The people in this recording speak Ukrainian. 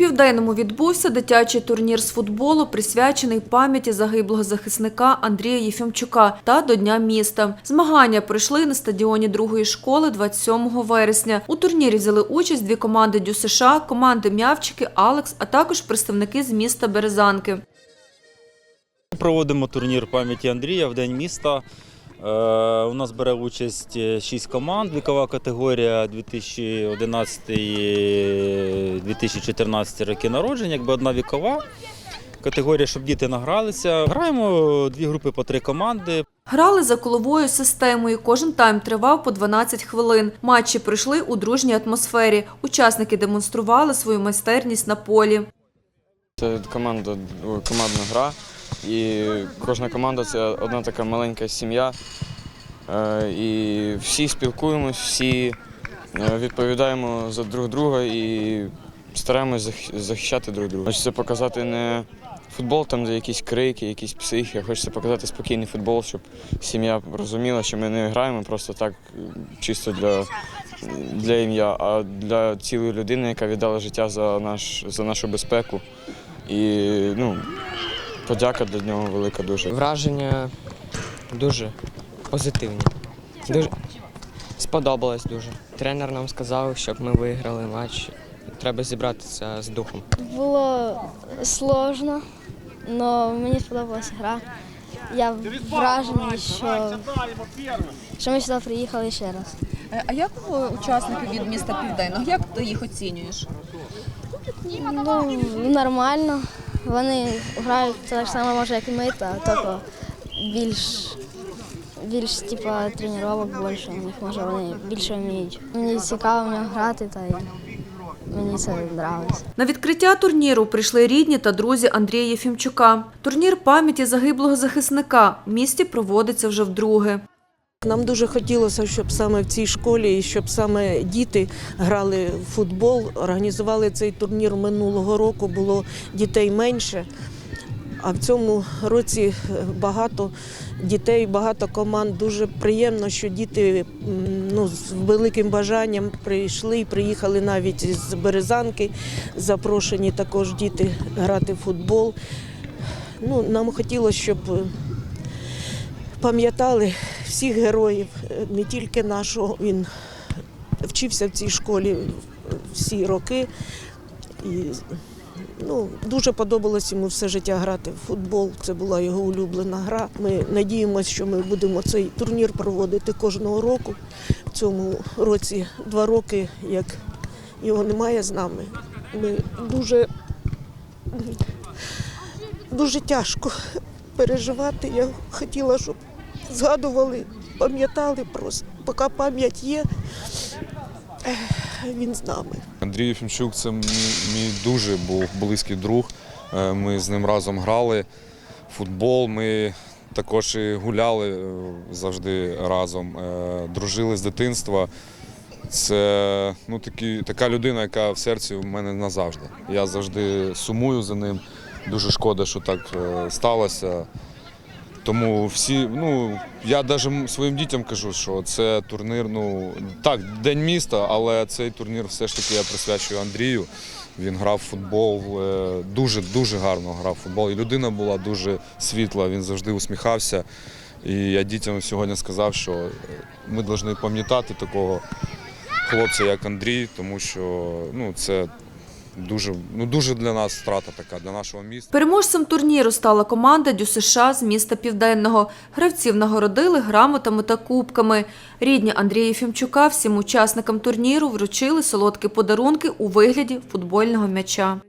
Південному відбувся дитячий турнір з футболу, присвячений пам'яті загиблого захисника Андрія Єфімчука та до Дня міста. Змагання пройшли на стадіоні другої школи 27 вересня. У турнірі взяли участь дві команди Дю США, команди М'явчики, Алекс, а також представники з міста Березанки. Проводимо турнір пам'яті Андрія в День міста. Е, У нас бере участь 6 команд, вікова категорія 2011-2014 роки народження, якби одна вікова категорія, щоб діти награлися. Граємо дві групи по три команди. Грали за коловою системою. Кожен тайм тривав по 12 хвилин. Матчі пройшли у дружній атмосфері. Учасники демонстрували свою майстерність на полі. Це команда, командна гра, і кожна команда це одна така маленька сім'я. Е, І всі спілкуємось, всі е, відповідаємо за друг друга і стараємось захищати друг друга. Хочеться показати не футбол, там де якісь крики, якісь психи. Хочеться показати спокійний футбол, щоб сім'я розуміла, що ми не граємо просто так, чисто для, для ім'я, а для цілої людини, яка віддала життя за, наш, за нашу безпеку. І ну, подяка для нього велика дуже. Враження дуже позитивні. Дуже сподобалось дуже. Тренер нам сказав, щоб ми виграли матч. Треба зібратися з духом. Було сложно, але мені сподобалася гра. Я вражений, що, що ми сюди приїхали ще раз. Е, А як учасники від міста Південного? Як ти їх оцінюєш? Ну, нормально. Вони грають так само, може, як і ми, та тільки більш, більш типа, тренувань більше у них, може, вони більше вміють. Мені цікаво в грати, та й мені це подобається. На відкриття турніру прийшли рідні та друзі Андрія Єфімчука. Турнір пам'яті загиблого захисника в місті проводиться вже вдруге. Нам дуже хотілося, щоб саме в цій школі, щоб саме діти грали в футбол. Організували цей турнір минулого року, було дітей менше. А в цьому році багато дітей, багато команд. Дуже приємно, що діти ну, з великим бажанням прийшли і приїхали навіть з Березанки. Запрошені також діти грати в футбол. Ну, нам хотілося, щоб пам'ятали всіх героїв, е, не тільки нашого. Він вчився в цій школі всі роки. І ну, дуже подобалось йому все життя грати в футбол. Це була його улюблена гра. Ми надіємося, що ми будемо цей турнір проводити кожного року. В цьому році два роки, як його немає з нами. Ми дуже, дуже тяжко переживати. Я хотіла, щоб згадували, пам'ятали просто, поки пам'ять є, він з нами. Андрій Єфімчук це мій, дуже був близький друг. Е, Ми з ним разом грали в футбол. Ми також і гуляли е, завжди разом, е, дружили з дитинства. Це ну, такі, така людина, яка в серці в мене назавжди. Я завжди сумую за ним. Дуже шкода, що так сталося. Тому всі, ну я навіть своїм дітям кажу, що це турнір, ну так, день міста, але цей турнір все ж таки я присвячую Андрію. Він грав футбол, е, дуже дуже гарно грав футбол. І людина була дуже світла, він завжди усміхався. І я дітям сьогодні сказав, що е, ми повинні пам'ятати такого хлопця, як Андрій, тому що ну, це дуже, ну, дуже для нас втрата така, для нашого міста. Переможцем турніру стала команда Дю США з міста Південного. Гравців нагородили грамотами та кубками. Рідні Андрія Фімчука всім учасникам турніру вручили солодкі подарунки у вигляді футбольного м'яча.